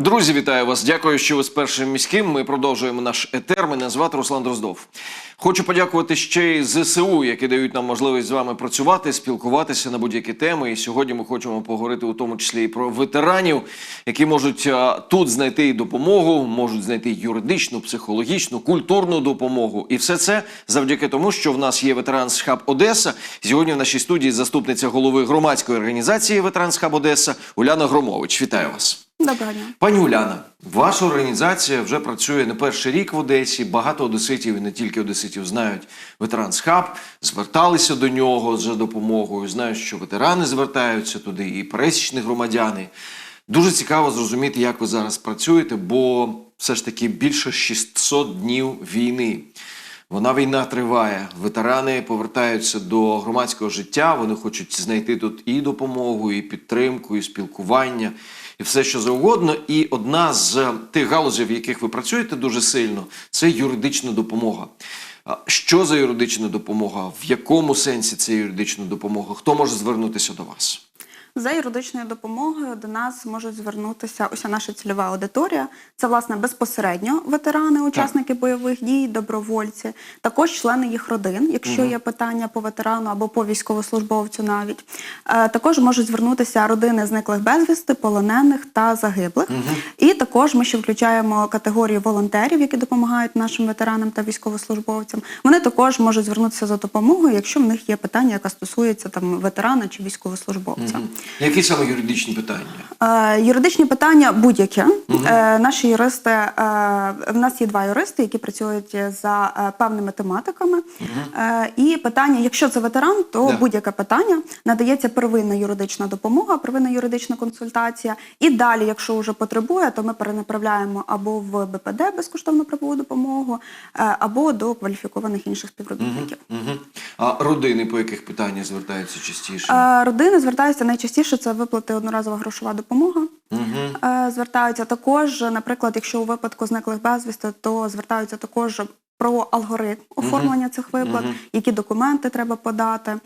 Друзі, вітаю вас. Дякую, що ви з першим міським. Ми продовжуємо наш етер. Мене звати Руслан Дроздов. Хочу подякувати ще й ЗСУ, які дають нам можливість з вами працювати, спілкуватися на будь-які теми. І сьогодні ми хочемо поговорити у тому числі і про ветеранів, які можуть тут знайти допомогу, можуть знайти юридичну, психологічну, культурну допомогу. І все це завдяки тому, що в нас є ветеранс хаб Одеса. Сьогодні в нашій студії заступниця голови громадської організації Ветеранс Хаб Одеса Уляна Громович. Вітаю вас. Доброго дня. Пані Уляна, ваша організація вже працює не перший рік в Одесі. Багато одеситів і не тільки одеситів знають Ветеранс Хаб, зверталися до нього за допомогою. Знають, що ветерани звертаються туди, і пересічні громадяни. Дуже цікаво зрозуміти, як ви зараз працюєте, бо все ж таки більше 600 днів війни. Вона війна триває. Ветерани повертаються до громадського життя. Вони хочуть знайти тут і допомогу, і підтримку, і спілкування, і все, що завгодно. І одна з тих галузей, в яких ви працюєте дуже сильно, це юридична допомога. Що за юридична допомога? В якому сенсі це юридична допомога? Хто може звернутися до вас? За юридичною допомогою до нас можуть звернутися уся наша цільова аудиторія. Це власне безпосередньо ветерани, учасники бойових дій, добровольці, також члени їх родин, якщо є питання по ветерану або по військовослужбовцю навіть. Е, Також можуть звернутися родини зниклих безвісти, полонених та загиблих. І також ми ще включаємо категорію волонтерів, які допомагають нашим ветеранам та військовослужбовцям. Вони також можуть звернутися за допомогою, якщо в них є питання, яке стосується там ветерана чи військовослужбовця. Які саме юридичні питання? Е, юридичні питання будь-які. Е, наші юристи, е, в нас є два юристи, які працюють за е, певними тематиками. Е, і питання, якщо це ветеран, то Да. будь-яке питання надається первинна юридична допомога, первинна юридична консультація. І далі, якщо вже потребує, то ми перенаправляємо або в БПД безкоштовну правову допомогу, е, або до кваліфікованих інших співробітників. Угу. А родини по яких питаннях звертаються частіше? Е, Родини звертаються найчастіше це виплати одноразова грошова допомога. Угу. Звертаються також, наприклад, якщо у випадку зниклих безвісти, то звертаються також про алгоритм оформлення цих виплат, які документи треба подати.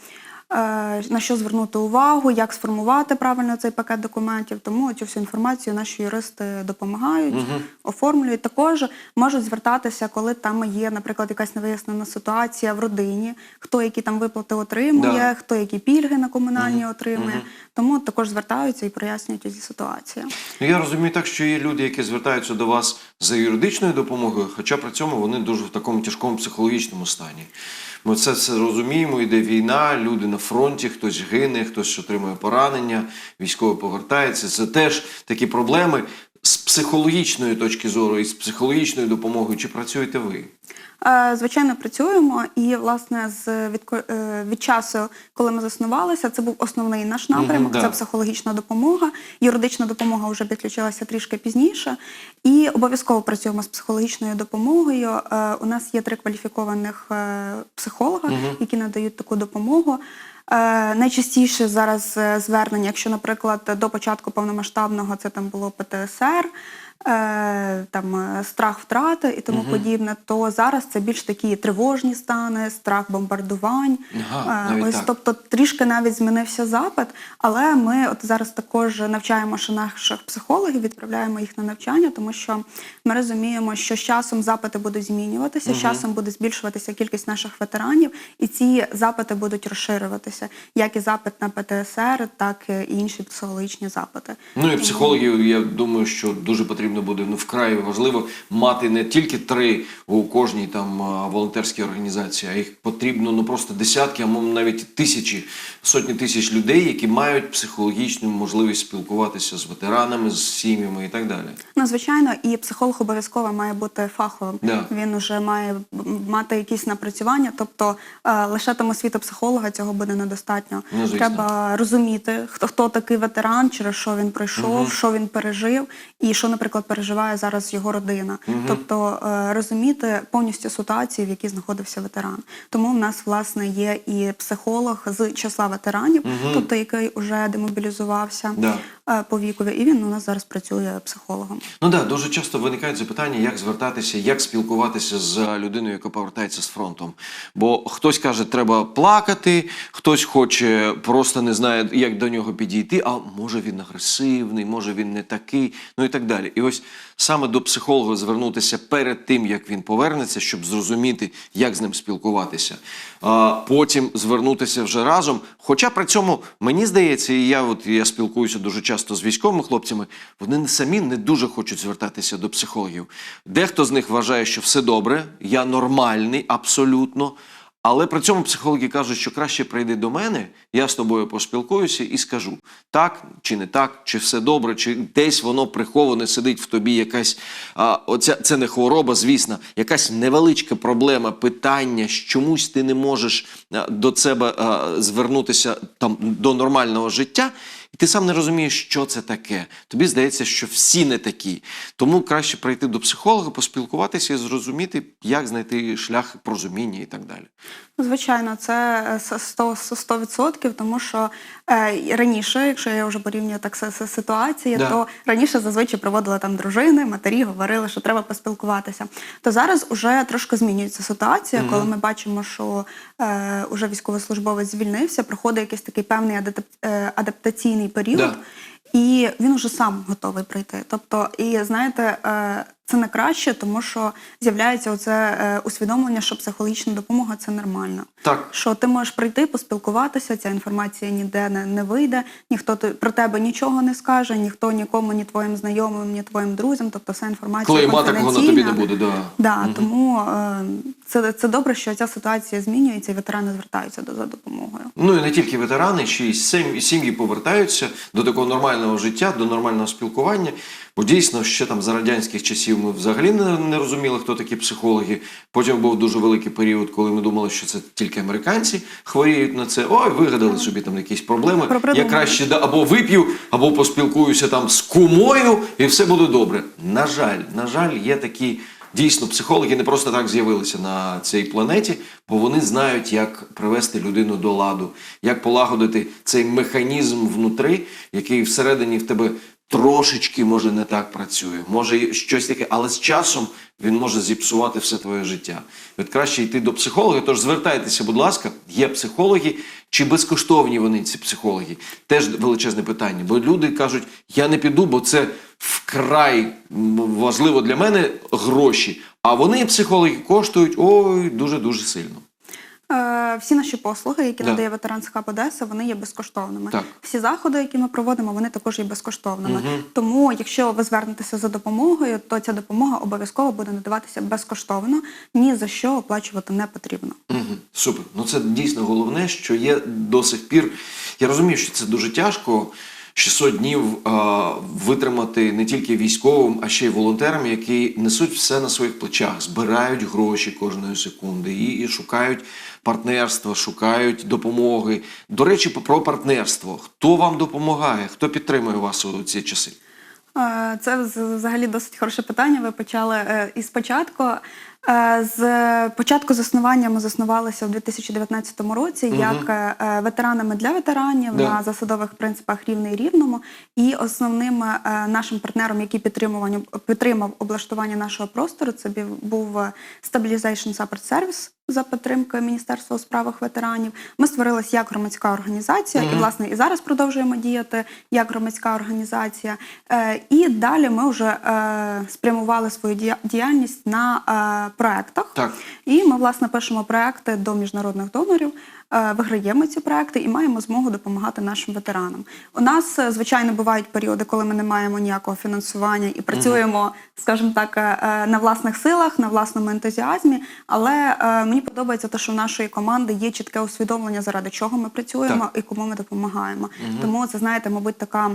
Е, На що звернути увагу, як сформувати правильно цей пакет документів. Тому цю всю інформацію наші юристи допомагають, оформлюють. Також можуть звертатися, коли там є, наприклад, якась невияснена ситуація в родині, хто які там виплати отримує, Да. хто які пільги на комунальні отримує. Тому також звертаються і прояснюють ці ситуації. Ну, я розумію так, що є люди, які звертаються до вас за юридичною допомогою, хоча при цьому вони дуже в такому тяжкому психологічному стані. Ми все розуміємо, йде війна, люди на фронті, хтось гине, хтось отримує поранення, військовий повертається. Це теж такі проблеми з психологічної точки зору і з психологічною допомогою. Чи працюєте ви? Е, Звичайно, працюємо, і власне з від, е, від часу, коли ми заснувалися, це був основний наш напрямок. да. Це психологічна допомога. Юридична допомога вже підключилася трішки пізніше. І обов'язково працюємо з психологічною допомогою. Е, У нас є три кваліфікованих психолога, які надають таку допомогу. Е, Найчастіше зараз е, звернення, якщо, наприклад, до початку повномасштабного це там було ПТСР, там е, страх втрати і тому подібне, то зараз це більш такі тривожні стани, страх бомбардувань. Ага, Е, Ось, так. тобто трішки навіть змінився запит, але ми от зараз також навчаємо наших психологів, відправляємо їх на навчання, тому що ми розуміємо, що з часом запити будуть змінюватися, з часом буде збільшуватися кількість наших ветеранів, і ці запити будуть розширюватися, як і запит на ПТСР, так і інші психологічні запити. Ну і психологів, я думаю, що дуже потрібно буде ну вкрай важливо мати не тільки три у кожній там волонтерській організації, а їх потрібно ну просто десятки, а навіть тисячі, сотні тисяч людей, які мають психологічну можливість спілкуватися з ветеранами, з сім'ями і так далі. Ну, звичайно, і психолог обов'язково має бути фаховим. Да. Він вже має мати якісь напрацювання. Тобто е, лише там освіта психолога цього буде недостатньо. Ну. Треба розуміти, хто хто такий ветеран, через що він пройшов, що він пережив, і що, наприклад, переживає зараз його родина. Тобто е, розуміти повністю ситуацію, в якій знаходився ветеран. Тому в нас власне є і психолог з числа ветеранів, тобто який вже демобілізувався. Да. Е, по вікові, і він у нас зараз працює психологом. Ну да, дуже часто виникають запитання, як звертатися, як спілкуватися з людиною, яка повертається з фронтом. Бо хтось каже, треба плакати, хтось хоче, просто не знає, як до нього підійти. А може він агресивний, може він не такий, ну і так далі. І ось саме до психолога звернутися перед тим, як він повернеться, щоб зрозуміти, як з ним спілкуватися. А потім звернутися вже разом. Хоча при цьому мені здається, і я от я спілкуюся дуже часто з військовими хлопцями, вони самі не дуже хочуть звертатися до психологів. Дехто з них вважає, що все добре, я нормальний абсолютно. Але при цьому психологи кажуть, що краще прийди до мене, я з тобою поспілкуюся і скажу так чи не так, чи все добре, чи десь воно приховане сидить в тобі якась а, оця це не хвороба, звісно, якась невеличка проблема, питання, чомусь ти не можеш до себе а, звернутися там до нормального життя. Ти сам не розумієш, що це таке. Тобі здається, що всі не такі. Тому краще прийти до психолога, поспілкуватися і зрозуміти, як знайти шлях порозуміння і так далі. Звичайно, це 100%, 100, 100%, тому що е, раніше, якщо я вже порівнюю так ситуації, Да. то раніше зазвичай проводили там дружини, матері, говорили, що треба поспілкуватися. То зараз вже трошки змінюється ситуація, коли ми бачимо, що е, уже військовослужбовець звільнився, проходить якийсь такий певний е, адаптаційний період. Да. І він уже сам готовий прийти. Тобто, і знаєте, е, це не краще, тому що з'являється оце е, усвідомлення, що психологічна допомога це нормально. Так. Що ти можеш прийти, поспілкуватися, ця інформація ніде не, не вийде, ніхто про тебе нічого не скаже, ніхто нікому, ні твоїм знайомим, ні твоїм друзям. Тобто вся інформація Коли і мати на тобі не буде, да. Да, тому е, це, це добре, що ця ситуація змінюється, і ветерани звертаються до за допомогою. Ну і не тільки ветерани, ще й сім'ї повертаються до такого нормального життя, до нормального спілкування. Бо дійсно, ще там за радянських часів ми взагалі не, не розуміли, хто такі психологи. Потім був дуже великий період, коли ми думали, що це тільки американці хворіють на це. Ой, вигадали собі там якісь проблеми. Я краще да, або вип'ю, або поспілкуюся там з кумою, і все буде добре. На жаль, на жаль, є такі. Дійсно, психологи не просто так з'явилися на цій планеті, бо вони знають, як привести людину до ладу, як полагодити цей механізм внутри, який всередині в тебе трошечки може не так працює, може щось таке, але з часом він може зіпсувати все твоє життя. От краще йти до психолога. Тож звертайтеся, будь ласка, є психологи. Чи безкоштовні вони ці психологи? Теж величезне питання. Бо люди кажуть, я не піду, бо це вкрай важливо для мене гроші. А вони, психологи, коштують ой дуже дуже сильно. Е, Всі наші послуги, які Да. надає ветеранська Одеса, вони є безкоштовними. Так. Всі заходи, які ми проводимо, вони також є безкоштовними. Тому, якщо ви звернетеся за допомогою, то ця допомога обов'язково буде надаватися безкоштовно. Ні за що оплачувати не потрібно. Мгм. Супер. Ну це дійсно головне, що є до сих пір. Я розумію, що це дуже тяжко. 600 днів а, витримати не тільки військовим, а ще й волонтерам, які несуть все на своїх плечах, збирають гроші кожної секунди і, і шукають партнерства, шукають допомоги. До речі, про партнерство. Хто вам допомагає? Хто підтримує вас у ці часи? Е, Це взагалі досить хороше питання. Ви почали е, із початку. Е, З початку заснування ми заснувалися у 2019 році як е, ветеранами для ветеранів Да. на засадових принципах рівний рівному. І основним е, нашим партнером, який підтримував, підтримав облаштування нашого простору, це був Stabilization Support Service за підтримкою Міністерства у справах ветеранів. Ми створилися як громадська організація, і власне і зараз продовжуємо діяти як громадська організація. І далі ми вже спрямували свою дія- діяльність на проектах. Так. І ми власне пишемо проекти до міжнародних донорів, е, виграємо ці проекти і маємо змогу допомагати нашим ветеранам. У нас е, звичайно бувають періоди, коли ми не маємо ніякого фінансування і працюємо, скажімо так, е, на власних силах, на власному ентузіазмі. Але мені подобається те, що в нашої команди є чітке усвідомлення, заради чого ми працюємо і кому ми допомагаємо. Тому це знаєте, мабуть, така.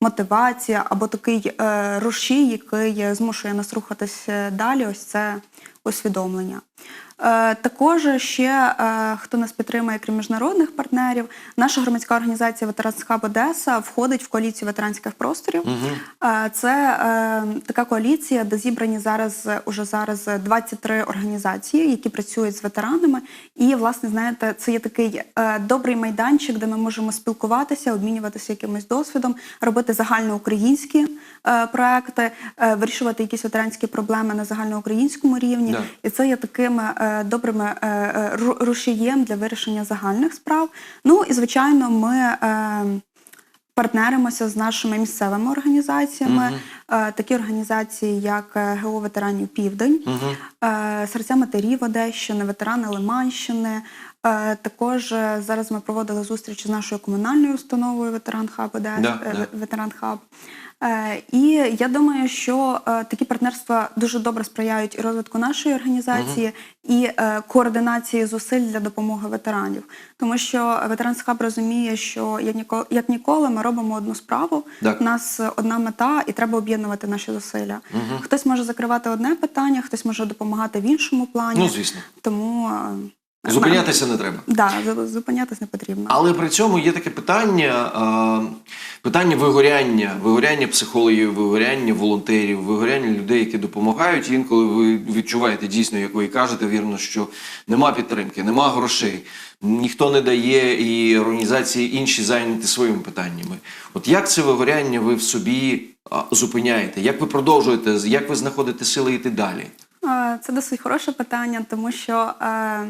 Мотивація або такий е, рушій, який змушує нас рухатись далі. Ось це усвідомлення. Е, Також ще е, хто нас підтримує, крім міжнародних партнерів, наша громадська організація Ветеранська Одеса входить в коаліцію ветеранських просторів. Е, Це така коаліція, де зібрані зараз уже зараз 23 організації, які працюють з ветеранами. І, власне, знаєте, це є такий добрий майданчик, де ми можемо спілкуватися, обмінюватися якимось досвідом, робити загальноукраїнські проекти, вирішувати якісь ветеранські проблеми на загальноукраїнському рівні. Да. І це є такими е, добрими е, е, ру- рушієм для вирішення загальних справ. Ну і звичайно, ми. Партнеримося з нашими місцевими організаціями, Е, такі організації, як ГО ветеранів Південь, е, серця матерів Одещини, ветерани Лиманщини. Також зараз ми проводили зустріч з нашою комунальною установою Ветеран Хаб е, да. Ветеран Хаб. Е, І я думаю, що е, такі партнерства дуже добре сприяють і розвитку нашої організації, і е, координації зусиль для допомоги ветеранів. Тому що хаб розуміє, що як ніколи, ми робимо одну справу. Так. У нас одна мета, і треба об'єднувати наші зусилля. Хтось може закривати одне питання, хтось може допомагати в іншому плані. Ну, звісно. Тому Зупинятися не треба. Да, зу- зупинятись не потрібно. Але при цьому є таке питання: питання вигоряння, вигоряння психологів, вигоряння волонтерів, вигоряння людей, які допомагають. І інколи ви відчуваєте дійсно, як ви і кажете, вірно, що нема підтримки, нема грошей, ніхто не дає, і організації інші зайняті своїми питаннями. От як це вигоряння ви в собі зупиняєте? Як ви продовжуєте? Як ви знаходите сили йти далі? Це досить хороше питання, тому що е,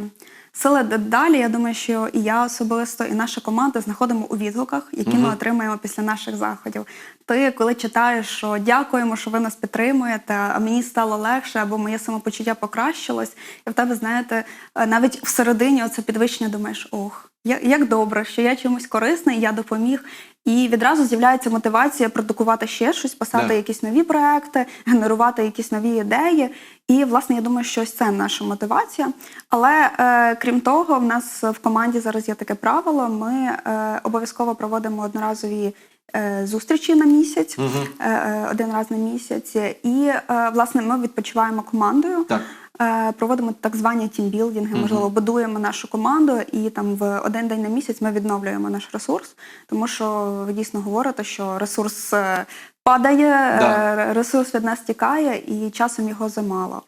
сили д- далі, я думаю, що і я особисто, і наша команда знаходимо у відгуках, які ми отримуємо після наших заходів. Ти, коли читаєш, що дякуємо, що ви нас підтримуєте, а мені стало легше, або моє самопочуття покращилось, і в тебе, знаєте, е, навіть всередині оце підвищення думаєш, ох. Як добре, що я чомусь корисний, я допоміг. І відразу з'являється мотивація продукувати ще щось, писати Да. якісь нові проекти, генерувати якісь нові ідеї. І, власне, я думаю, що ось це наша мотивація. Але е, крім того, в нас в команді зараз є таке правило: ми е, обов'язково проводимо одноразові. е, Зустрічі на місяць, е, е, один раз на місяць, і власне ми відпочиваємо командою. Так. Е, Проводимо так звані тімбілдинги, можливо, будуємо нашу команду, і там в один день на місяць ми відновлюємо наш ресурс, тому що ви дійсно говорите, що ресурс е, падає, Да. е, ресурс від нас тікає, і часом його замало.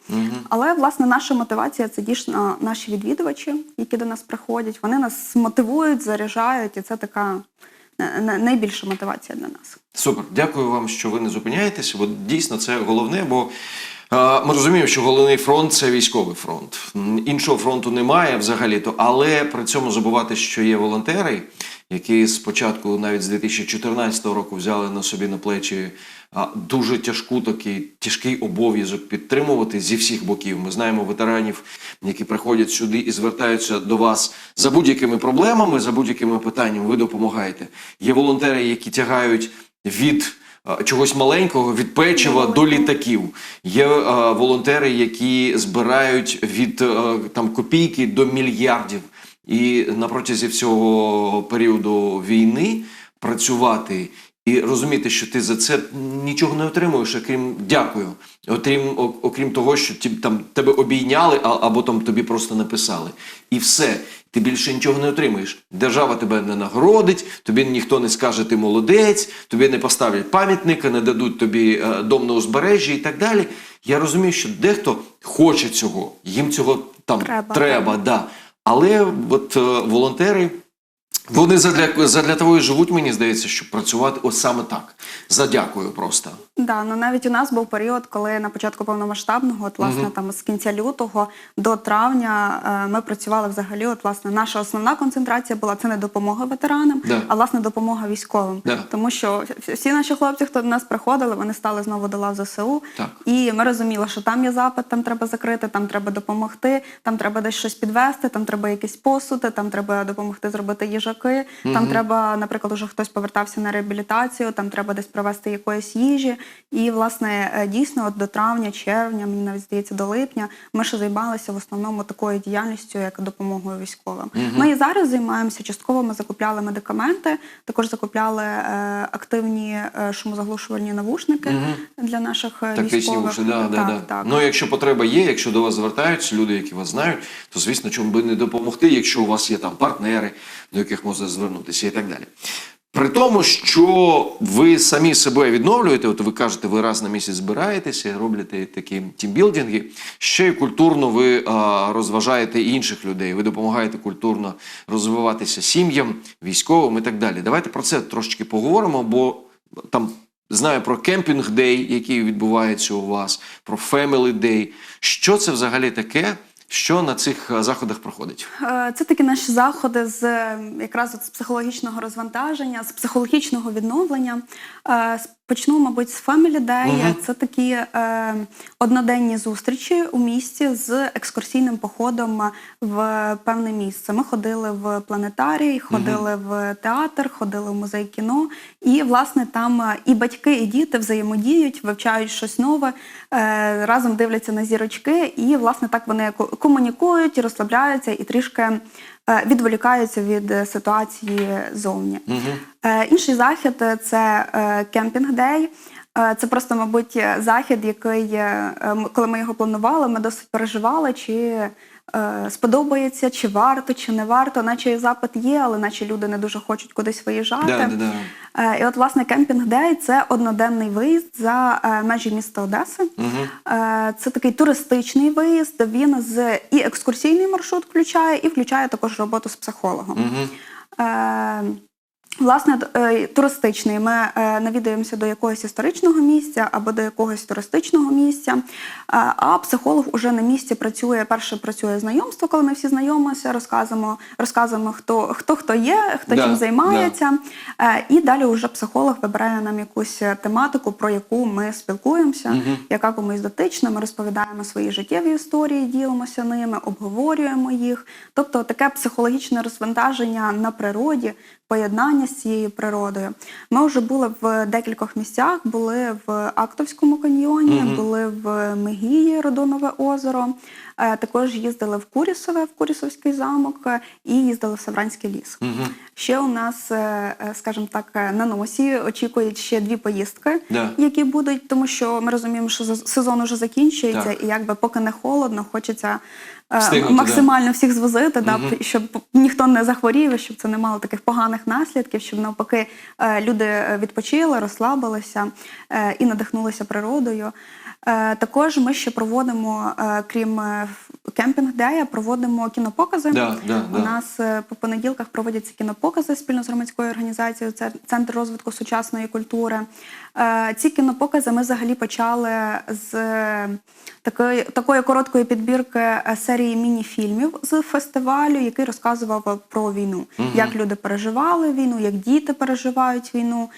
Але власне наша мотивація це дійсно наші відвідувачі, які до нас приходять. Вони нас мотивують, заряджають, і це така найбільша мотивація для нас. Супер, дякую вам, що ви не зупиняєтеся, бо дійсно це головне, бо ми розуміємо, що головний фронт це військовий фронт. Іншого фронту немає взагалі-то, але при цьому забувати, що є волонтери, які спочатку, навіть з 2014 року, взяли на собі на плечі дуже тяжку такий тяжкий обов'язок підтримувати зі всіх боків. Ми знаємо ветеранів, які приходять сюди і звертаються до вас за будь-якими проблемами, за будь-якими питаннями. Ви допомагаєте. Є волонтери, які тягають від чогось маленького, від печива до літаків. Є е, волонтери, які збирають від е, там копійки до мільярдів. І на протязі всього періоду війни працювати і розуміти, що ти за це нічого не отримуєш, окрім дякую. Окрім, окрім того, що ті, там тебе обійняли, а, або там тобі просто написали. І все. Ти більше нічого не отримуєш. Держава тебе не нагородить, тобі ніхто не скаже, ти молодець, тобі не поставлять пам'ятника, не дадуть тобі е, дом на узбережжі і так далі. Я розумію, що дехто хоче цього, їм цього там Треба, треба да. Але от е, волонтери. Вони задля, задля того і живуть, мені здається, щоб працювати ось саме так. Задякую просто. Да, ну навіть у нас був період, коли на початку повномасштабного, от власне там з кінця лютого до травня е, ми працювали взагалі. От власне наша основна концентрація була це не допомога ветеранам, Да. а власне допомога військовим. Да. Тому що всі наші хлопці, хто до нас приходили, вони стали знову до лав ЗСУ. Так. І ми розуміли, що там є запит, там треба закрити, там треба допомогти, там треба десь щось підвести, там треба якісь посуди, там треба допомогти зробити їжака. лежаки. Там треба, наприклад, уже хтось повертався на реабілітацію, там треба десь привезти якоїсь їжі. І, власне, е, дійсно, от до травня, червня, мені навіть здається, до липня, ми ще займалися в основному такою діяльністю, як допомогою військовим. Ми і зараз займаємося. Частково ми закупляли медикаменти, також закупляли е, активні е, шумозаглушувальні навушники для наших е, Тактичні військових. уші, да, да, так, да. так. Ну, якщо потреба є, якщо до вас звертаються люди, які вас знають, то звісно, чому би не допомогти, якщо у вас є там партнери, до яких можна звернутися і так далі. При тому, що ви самі себе відновлюєте, от ви кажете, ви раз на місяць збираєтеся, робите такі тімбілдинги, ще й культурно ви а, розважаєте інших людей, ви допомагаєте культурно розвиватися сім'ям, військовим і так далі. Давайте про це трошечки поговоримо, бо там знаю про кемпінг дей, який відбувається у вас, про Family Day. Що це взагалі таке? Що на цих е, заходах проходить? Е, Це такі наші заходи з е, якраз от з психологічного розвантаження, з психологічного відновлення. Почну, мабуть, з Family Day. Мгм. Це такі е, одноденні зустрічі у місті з екскурсійним походом в певне місце. Ми ходили в планетарій, ходили в театр, ходили в музей кіно. І, власне, там і батьки, і діти взаємодіють, вивчають щось нове, е, разом дивляться на зірочки, і, власне, так вони комунікують, розслабляються і трішки е, відволікаються від е, ситуації зовні. Угу. Інший захід це кемпінг дей. Е, Це просто, мабуть, е, захід, який, е, коли ми його планували, ми досить переживали, чи е, сподобається, чи варто, чи не варто. Наче і запит є, але наче люди не дуже хочуть кудись виїжджати. Да, да, да. Е, І от, власне, кемпінг дей це одноденний виїзд за е, межі міста Одеси. Е, Це такий туристичний виїзд. Він з і екскурсійний маршрут включає, і включає також роботу з психологом. Е, Власне, е, туристичний. Ми е, навідуємося до якогось історичного місця або до якогось туристичного місця. Е, а психолог уже на місці працює. Перше працює знайомство, коли ми всі знайомимося, розказуємо, розказуємо, хто хто хто є, хто Да, чим займається. Е, і далі вже психолог вибирає нам якусь тематику, про яку ми спілкуємося, яка комусь дотична. Ми розповідаємо свої життєві історії, ділимося ними, обговорюємо їх. Тобто таке психологічне розвантаження на природі, поєднання з цією природою. Ми вже були в декількох місцях, були в Актовському каньйоні, були в Мегії, Родонове озеро. Е, Також їздили в Курісове, в Курісовський замок, е, і їздили в Савранський ліс. Ще у нас, е, скажімо так, на носі очікують ще дві поїздки, Да. які будуть, тому що ми розуміємо, що сезон уже закінчується, Так. і якби поки не холодно, хочеться Встигнути, максимально всіх звозити, да, щоб ніхто не захворів, щоб це не мало таких поганих наслідків, щоб навпаки е, люди е, відпочили, розслабилися е, і надихнулися природою. Е, Також ми ще проводимо, е, крім е, кемпінг-дея, проводимо кінопокази. Да, да, У да. нас е, по понеділках проводяться кінопокази спільно з громадською організацією «Це- Центр розвитку сучасної культури. Е, Ці кінопокази ми взагалі почали з е, такої, такої короткої підбірки е, серії міні-фільмів з фестивалю, який розказував про війну, як люди переживали війну, як діти переживають війну.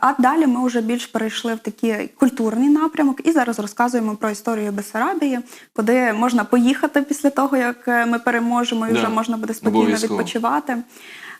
А далі ми вже більш перейшли в такий культурний напрямок і зараз розказуємо про історію Бесарабії, куди можна поїхати після того, як ми переможемо, і Да, вже можна буде спокійно відпочивати.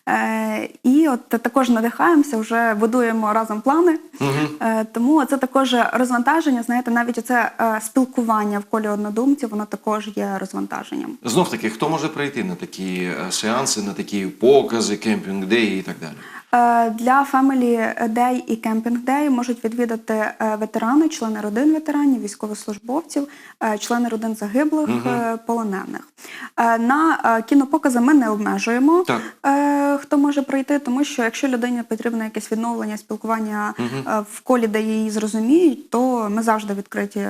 Е, і от також надихаємося, вже будуємо разом плани. Угу. тому це також розвантаження. Знаєте, навіть оце е, спілкування в колі однодумців, воно також є розвантаженням. Знов таки, хто може прийти на такі сеанси, на такі покази, кемпінг деї і так далі? Е, Для Family Day і Camping Day можуть відвідати е, ветерани, члени родин ветеранів, військовослужбовців, е, члени родин загиблих, е, полонених. На кінопокази ми не обмежуємо, Так. хто може прийти, тому що якщо людині потрібно якесь відновлення, спілкування е, в колі, де її зрозуміють, то ми завжди відкриті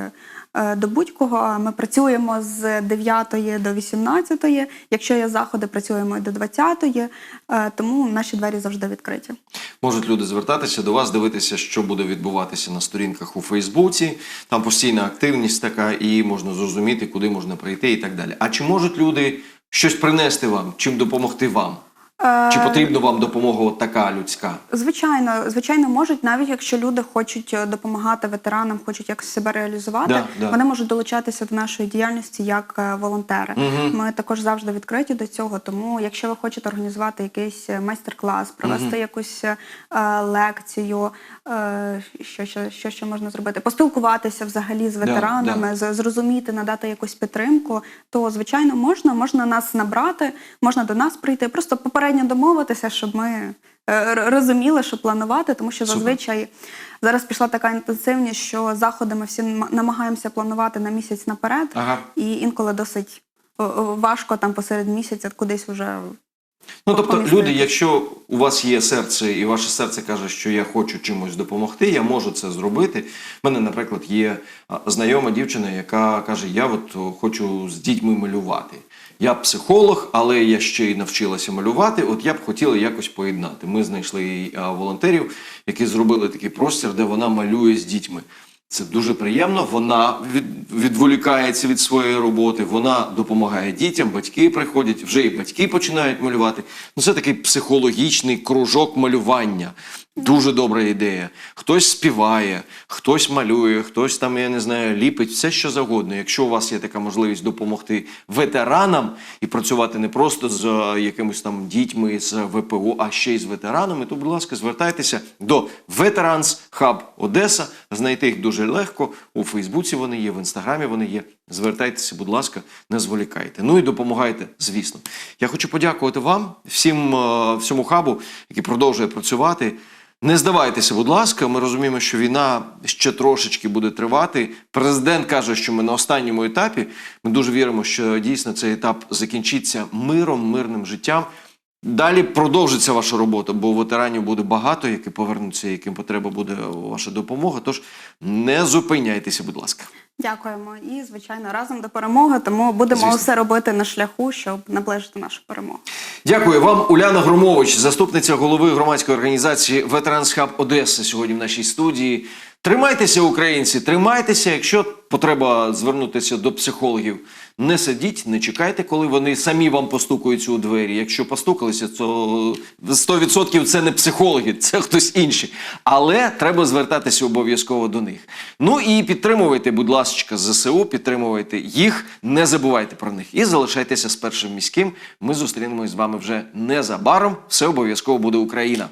до будь-кого. Ми працюємо з 9 до 18, якщо є заходи, працюємо і до 20, е, тому наші двері завжди відкриті. Можуть люди звертатися до вас, дивитися, що буде відбуватися на сторінках у Фейсбуці. Там постійна активність така, і можна зрозуміти, куди можна прийти і так далі. А чи можуть люди щось принести вам, чим допомогти вам? Е, Чи потрібна вам допомога от така людська? Звичайно, звичайно, можуть, навіть якщо люди хочуть е, допомагати ветеранам, хочуть якось себе реалізувати, Да, да. вони можуть долучатися до нашої діяльності як е, волонтери. Ми також завжди відкриті до цього. Тому, якщо ви хочете організувати якийсь е, майстер-клас, провести якусь е, лекцію, е, що, ще, що ще можна зробити, поспілкуватися взагалі з ветеранами, да. з- зрозуміти, надати якусь підтримку, то звичайно можна, можна нас набрати, можна до нас прийти, просто попередньо домовитися, щоб ми е, розуміли, що планувати, тому що зазвичай зараз пішла така інтенсивність, що заходи ми всі намагаємося планувати на місяць наперед, Ага. і інколи досить важко там посеред місяця кудись вже Ну, тобто, люди, якщо у вас є серце, і ваше серце каже, що я хочу чимось допомогти, я можу це зробити. У мене, наприклад, є знайома дівчина, яка каже: Я от хочу з дітьми малювати. Я психолог, але я ще й навчилася малювати. От я б хотіла якось поєднати. Ми знайшли волонтерів, які зробили такий простір, де вона малює з дітьми. Це дуже приємно. Вона від, відволікається від своєї роботи, вона допомагає дітям, батьки приходять, вже і батьки починають малювати. Ну, це такий психологічний кружок малювання. Дуже добра ідея. Хтось співає, хтось малює, хтось там, я не знаю, ліпить, все що завгодно. Якщо у вас є така можливість допомогти ветеранам і працювати не просто з е, якимись там дітьми з ВПО, а ще й з ветеранами, то, будь ласка, звертайтеся до Veterans Hub Одеса. Знайти їх дуже легко. У Фейсбуці вони є, в інстаграмі вони є. Звертайтеся, будь ласка, не зволікайте. Ну і допомагайте, звісно. Я хочу подякувати вам, всім е, всьому хабу, який продовжує працювати. Не здавайтеся, будь ласка. Ми розуміємо, що війна ще трошечки буде тривати. Президент каже, що ми на останньому етапі. Ми дуже віримо, що дійсно цей етап закінчиться миром, мирним життям. Далі продовжиться ваша робота, бо ветеранів буде багато, які повернуться, яким потреба буде ваша допомога. Тож не зупиняйтеся, будь ласка. дякуємо. І звичайно разом до перемоги. Тому будемо Звісно. все робити на шляху, щоб наближити нашу перемогу. Дякую вам, Уляна Громович, заступниця голови громадської організації Ветеранс Хаб Одеса сьогодні в нашій студії. Тримайтеся, українці, тримайтеся. Якщо потреба звернутися до психологів, не сидіть, не чекайте, коли вони самі вам постукаються у двері. Якщо постукалися, то 100% це не психологи, це хтось інший. Але треба звертатися обов'язково до них. Ну і підтримуйте, будь ласка, ЗСУ, підтримуйте їх, не забувайте про них і залишайтеся з першим міським. Ми зустрінемось з вами вже незабаром. Все обов'язково буде Україна.